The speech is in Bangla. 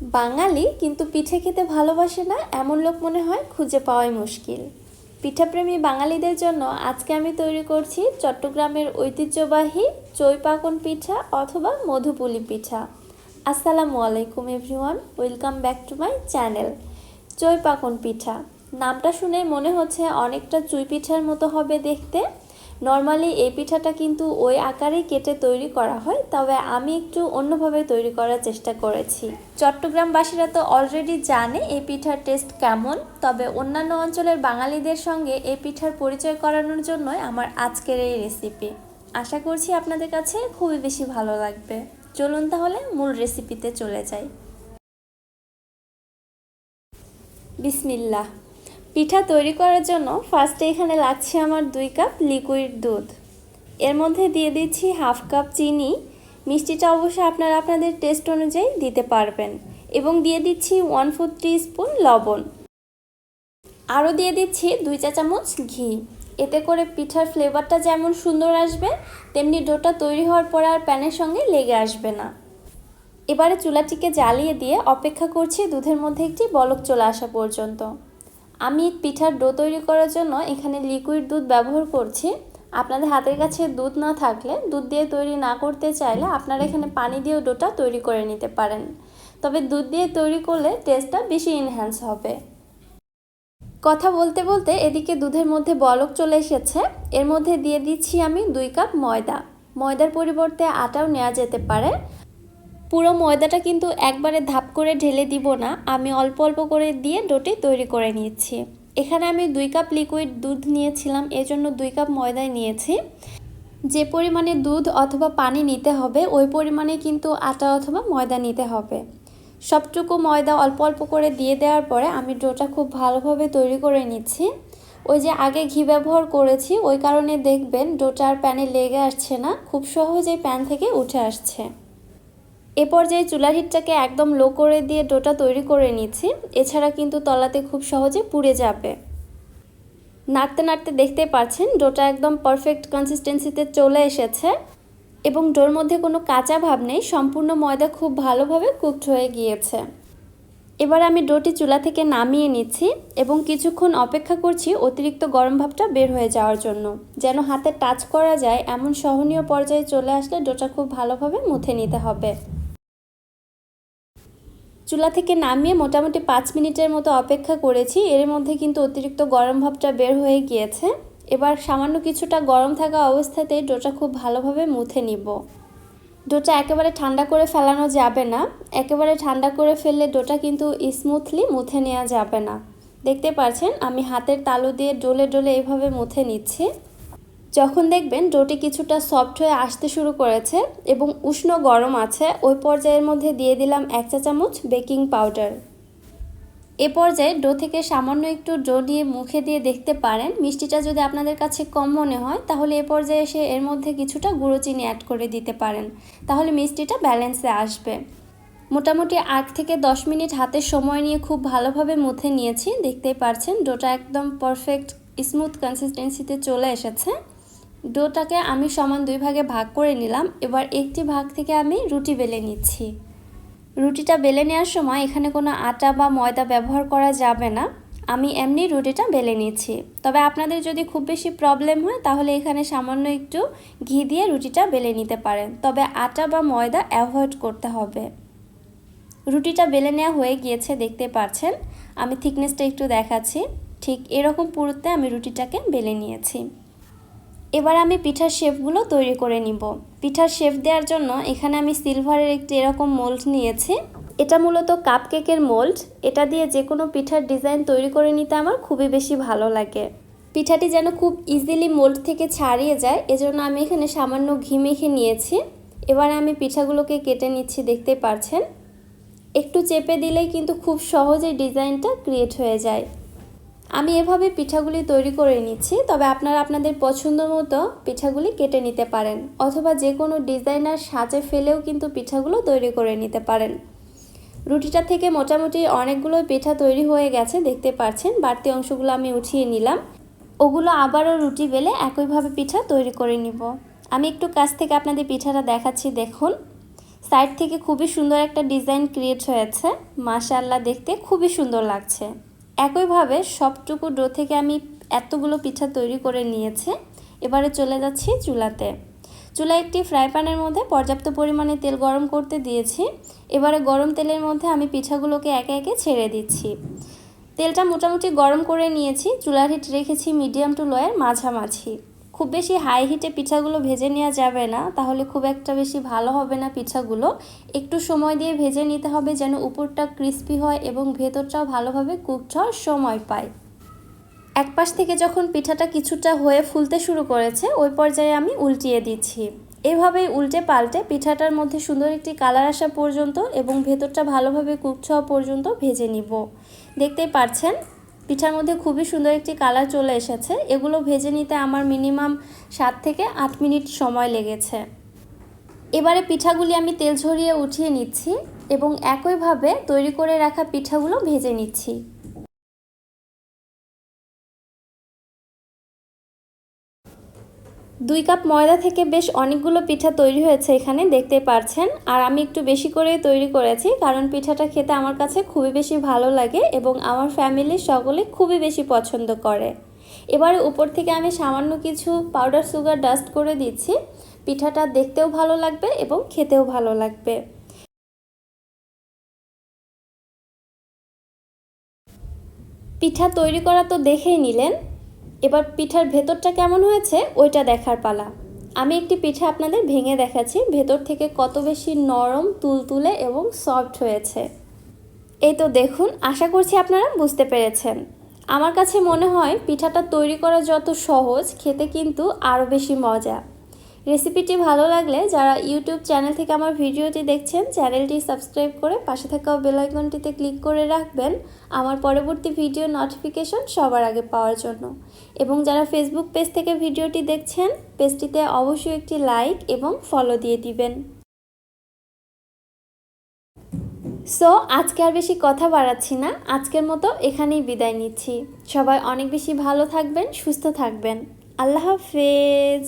বাঙালি কিন্তু পিঠে খেতে ভালোবাসে না, এমন লোক মনে হয় খুঁজে পাওয়াই মুশকিল। পিঠাপ্রেমী বাঙালিদের জন্য আজকে আমি তৈরি করছি চট্টগ্রামের ঐতিহ্যবাহী চৈপাকন পিঠা অথবা মধুপুলি পিঠা। আসসালামু আলাইকুম everyone, welcome back to my channel চৈপাকন পিঠা। নামটা শুনে মনে হচ্ছে অনেকটা চুই পিঠার মতো হবে দেখতে। নর্মালি এই পিঠাটা কিন্তু ওই আকারেই কেটে তৈরি করা হয়, তবে আমি একটু অন্যভাবে তৈরি করার চেষ্টা করেছি। চট্টগ্রামবাসীরা তো অলরেডি জানে এই পিঠার টেস্ট কেমন, তবে অন্যান্য অঞ্চলের বাঙালিদের সঙ্গে এই পিঠার পরিচয় করানোর জন্যই আমার আজকের এই রেসিপি আশা করছি আপনাদের কাছে খুবই বেশি ভালো লাগবে। চলুন তাহলে মূল রেসিপিতে চলে যাই। বিসমিল্লাহ। পিঠা তৈরি করার জন্য ফার্স্টে এখানে লাগছে আমার দুই কাপ লিকুইড দুধ। এর মধ্যে দিয়ে দিচ্ছি হাফ কাপ চিনি। মিষ্টিটা অবশ্যই আপনারা আপনাদের টেস্ট অনুযায়ী দিতে পারবেন এবং দিয়ে দিচ্ছি ওয়ান ফোর স্পুন লবণ। আরও দিয়ে দিচ্ছি দুই চা চামচ ঘি। এতে করে পিঠার ফ্লেভারটা যেমন সুন্দর আসবে, তেমনি ডোটা তৈরি হওয়ার পর আর প্যানের সঙ্গে লেগে আসবে না। এবারে চুলাটিকে জ্বালিয়ে দিয়ে অপেক্ষা করছি দুধের মধ্যে একটি বলক চলে আসা পর্যন্ত। আমি পিঠার ডো তৈরি করার জন্য এখানে লিকুইড দুধ ব্যবহার করছি। আপনাদের হাতের কাছে দুধ না থাকলে, দুধ দিয়ে তৈরি না করতে চাইলে আপনারা এখানে পানি দিয়েও ডোটা তৈরি করে নিতে পারেন। তবে দুধ দিয়ে তৈরি করলে টেস্টটা বেশি এনহ্যান্স হবে। কথা বলতে বলতে এদিকে দুধের মধ্যে বলক চলে এসেছে। এর মধ্যে দিয়ে দিচ্ছি আমি দুই কাপ ময়দা। ময়দার পরিবর্তে আটাও নেওয়া যেতে পারে। পুরো ময়দাটা কিন্তু একবারে ধাপ করে ঢেলে দিব না। আমি অল্প অল্প করে দিয়ে ডোটি তৈরি করে নিচ্ছি এখানে আমি দুই কাপ লিকুইড দুধ নিয়েছিলাম, এজন্য দুই কাপ ময়দাই নিয়েছি। যে পরিমাণে দুধ অথবা পানি নিতে হবে, ওই পরিমাণে কিন্তু আটা অথবা ময়দা নিতে হবে। সবটুকু ময়দা অল্প অল্প করে দিয়ে দেওয়ার পরে আমি ডোটা খুব ভালোভাবে তৈরি করে নিচ্ছি। ওই যে আগে ঘি ব্যবহার করেছি, ওই কারণে দেখবেন ডোটা আর প্যানে লেগে আসছে না, খুব সহজেই প্যান থেকে উঠে আসছে। এ পর্যায়ে চুলার হিটটাকে একদম লো করে দিয়ে ডোটা তৈরি করে নিচ্ছি। এছাড়া কিন্তু তলাতে খুব সহজে পুড়ে যাবে। নাড়তে নাড়তে দেখতে পাচ্ছেন, ডোটা একদম পারফেক্ট কনসিস্টেন্সিতে চলে এসেছে এবং ডোর মধ্যে কোনো কাঁচা ভাব নেই, সম্পূর্ণ ময়দা খুব ভালোভাবে কুকড হয়ে গিয়েছে। এবার আমি ডোটি চুলা থেকে নামিয়ে নিচ্ছি এবং কিছুক্ষণ অপেক্ষা করছি অতিরিক্ত গরম ভাবটা বের হয়ে যাওয়ার জন্য। যেন হাতে টাচ করা যায়, এমন সহনীয় পর্যায়ে চলে আসলে ডোটা খুব ভালোভাবে মুথে নিতে হবে। চুলা থেকে নামিয়ে মোটামুটি পাঁচ মিনিটের মতো অপেক্ষা করেছি। এর মধ্যে কিন্তু অতিরিক্ত গরম ভাবটা বের হয়ে গিয়েছে। এবার সামান্য কিছুটা গরম থাকা অবস্থাতেই ডোটা খুব ভালোভাবে মুথে নিব। ডোটা একেবারে ঠান্ডা করে ফেলানো যাবে না। একেবারে ঠান্ডা করে ফেললে ডোটা কিন্তু স্মুথলি মুথে নেওয়া যাবে না। দেখতে পাচ্ছেন, আমি হাতের তালু দিয়ে ডোলে ডোলে এইভাবে মুথে নিচ্ছি। যখন দেখবেন ডোটি কিছুটা সফট হয়ে আসতে শুরু করেছে এবং উষ্ণ গরম আছে, ওই পর্যায়ের মধ্যে দিয়ে দিলাম এক চা চামচ বেকিং পাউডার। এ পর্যায়ে ডো থেকে সামান্য একটু ডো নিয়ে মুখে দিয়ে দেখতে পারেন। মিষ্টিটা যদি আপনাদের কাছে কম মনে হয়, তাহলে এ পর্যায়ে এসে এর মধ্যে কিছুটা গুঁড়ো চিনি অ্যাড করে দিতে পারেন। তাহলে মিষ্টিটা ব্যালেন্সে আসবে। মোটামুটি আট থেকে দশ মিনিট হাতে সময় নিয়ে খুব ভালোভাবে মুথে নিয়েছি। দেখতেই পারছেন, ডোটা একদম পারফেক্ট স্মুথ কনসিস্টেন্সিতে চলে এসেছে। ডোটাকে আমি সমান দুই ভাগে ভাগ করে নিলাম। এবার একটি ভাগ থেকে আমি রুটি বেলে নিচ্ছি। রুটিটা বেলে নেওয়ার সময় এখানে কোনো আটা বা ময়দা ব্যবহার করা যাবে না। আমি এমনি রুটিটা বেলে নিচ্ছি। তবে আপনাদের যদি খুব বেশি প্রবলেম হয়, তাহলে এখানে সামান্য একটু ঘি দিয়ে রুটিটা বেলে নিতে পারেন। তবে আটা বা ময়দা অ্যাভয়েড করতে হবে। রুটিটা বেলে নেওয়া হয়ে গিয়েছে, দেখতে পাচ্ছেন। আমি থিকনেসটা একটু দেখাচ্ছি। ঠিক এরকম পুরুত্বে আমি রুটিটাকে বেলে নিয়েছি। এবার আমি পিঠার শেপগুলো তৈরি করে নিব। পিঠার শেপ দেওয়ার জন্য এখানে আমি সিলভারের একটি এরকম মোল্ড নিয়েছি। এটা মূলত কাপ কেকের মোল্ড। এটা দিয়ে যে কোনো পিঠার ডিজাইন তৈরি করে নিতে আমার খুবই বেশি ভালো লাগে। পিঠাটি যেন খুব ইজিলি মোল্ড থেকে ছাড়িয়ে যায়, এজন্য আমি এখানে সামান্য ঘি মেখে নিয়েছি। এবার আমি পিঠাগুলোকে কেটে নিচ্ছি, দেখতে পারছেন একটু চেপে দিলেই কিন্তু খুব সহজেই ডিজাইনটা ক্রিয়েট হয়ে যায়। আমি এভাবে পিঠাগুলি তৈরি করে নিচ্ছি, তবে আপনারা আপনাদের পছন্দ মতো পিঠাগুলি কেটে নিতে পারেন, অথবা যে কোনো ডিজাইনার সাজে ফেলেও কিন্তু পিঠাগুলো তৈরি করে নিতে পারেন। রুটিটা থেকে মোটামুটি অনেকগুলো পিঠা তৈরি হয়ে গেছে, দেখতে পাচ্ছেন, বাড়তি অংশগুলো আমি উঠিয়ে নিলাম। ওগুলো আবারও রুটি বেলে একইভাবে পিঠা তৈরি করে নিব। আমি একটু কাছ থেকে আপনাদের পিঠাটা দেখাচ্ছি, দেখুন। সাইড থেকে খুবই সুন্দর একটা ডিজাইন ক্রিয়েট হয়েছে, মাশাআল্লাহ দেখতে খুবই সুন্দর লাগছে। একইভাবে সবটুকু ডো থেকে আমি এতগুলো পিঠা তৈরি করে নিয়েছি। এবারে চলে যাচ্ছি চুলাতে। চুলা একটি ফ্রাই প্যানের মধ্যে পর্যাপ্ত পরিমাণে তেল গরম করতে দিয়েছি। এবারে গরম তেলের মধ্যে আমি পিঠাগুলোকে একে একে ছেড়ে দিচ্ছি। তেলটা মোটামুটি গরম করে নিয়েছি। চুলার হিট রেখেছি মিডিয়াম টু লোয়ের মাঝামাঝি। খুব বেশি হাই হিটে পিঠাগুলো ভেজে নেওয়া যাবে না, তাহলে খুব একটা বেশি ভালো হবে না পিঠাগুলো। একটু সময় দিয়ে ভেজে নিতে হবে যেন উপরটা ক্রিস্পি হয় এবং ভেতরটাও ভালোভাবে কুকড হওয়ার সময় পায়। এক পাশ থেকে যখন পিঠাটা কিছুটা হয়ে ফুলতে শুরু করেছে, ওই পর্যায়ে আমি উল্টিয়ে দিচ্ছি। এভাবেই উল্টে পাল্টে পিঠাটার মধ্যে সুন্দর একটি কালার আসা পর্যন্ত এবং ভেতরটা ভালোভাবে কুকড হওয়া পর্যন্ত ভেজে নিব। দেখতেই পাচ্ছেন পিঠার মধ্যে খুবই সুন্দর একটি কালার চলে এসেছে। এগুলো ভেজে নিতে আমার মিনিমাম সাত থেকে আট মিনিট সময় লেগেছে। এবারে পিঠাগুলি আমি তেল ঝরিয়ে উঠিয়ে নিচ্ছি এবং একইভাবে তৈরি করে রাখা পিঠাগুলো ভেজে নিচ্ছি। দুই কাপ ময়দা থেকে বেশ অনেকগুলো পিঠা তৈরি হয়েছে এখানে, দেখতে পারছেন। আর আমি একটু বেশি করে তৈরি করেছি, কারণ পিঠাটা খেতে আমার কাছে খুবই বেশি ভালো লাগে এবং আমার ফ্যামিলির সকলে খুবই বেশি পছন্দ করে। এবারে উপর থেকে আমি সামান্য কিছু পাউডার সুগার ডাস্ট করে দিচ্ছি। পিঠাটা দেখতেও ভালো লাগবে এবং খেতেও ভালো লাগবে। পিঠা তৈরি করা তো দেখেই নিলেন এবার পিঠার ভেতরটা কেমন হয়েছে ওইটা দেখার পালা। আমি একটি পিঠা আপনাদের ভেঙে দেখাচ্ছি। ভেতর থেকে কত বেশি নরম, তুলতুলে এবং সফট হয়েছে। এই তো দেখুন, আশা করছি আপনারা বুঝতে পেরেছেন। আমার কাছে মনে হয় পিঠাটা তৈরি করা যত সহজ, খেতে কিন্তু আরও বেশি মজা। রেসিপিটি ভালো লাগলে যারা ইউটিউব চ্যানেল থেকে আমার ভিডিওটি দেখছেন, চ্যানেলটি সাবস্ক্রাইব করে পাশে থাকা বেল আইকনটিতে ক্লিক করে রাখবেন আমার পরবর্তী ভিডিও নোটিফিকেশন সবার আগে পাওয়ার জন্য। এবং যারা ফেসবুক পেজ থেকে ভিডিওটি দেখছেন পেজটিতে অবশ্যই একটি লাইক এবং ফলো দিয়ে দিবেন। সো আজকে আর বেশি কথা বাড়াচ্ছি না। আজকের মতো এখানেই বিদায় নিচ্ছি। সবাই অনেক বেশি ভালো থাকবেন, সুস্থ থাকবেন। আল্লাহ হাফেজ।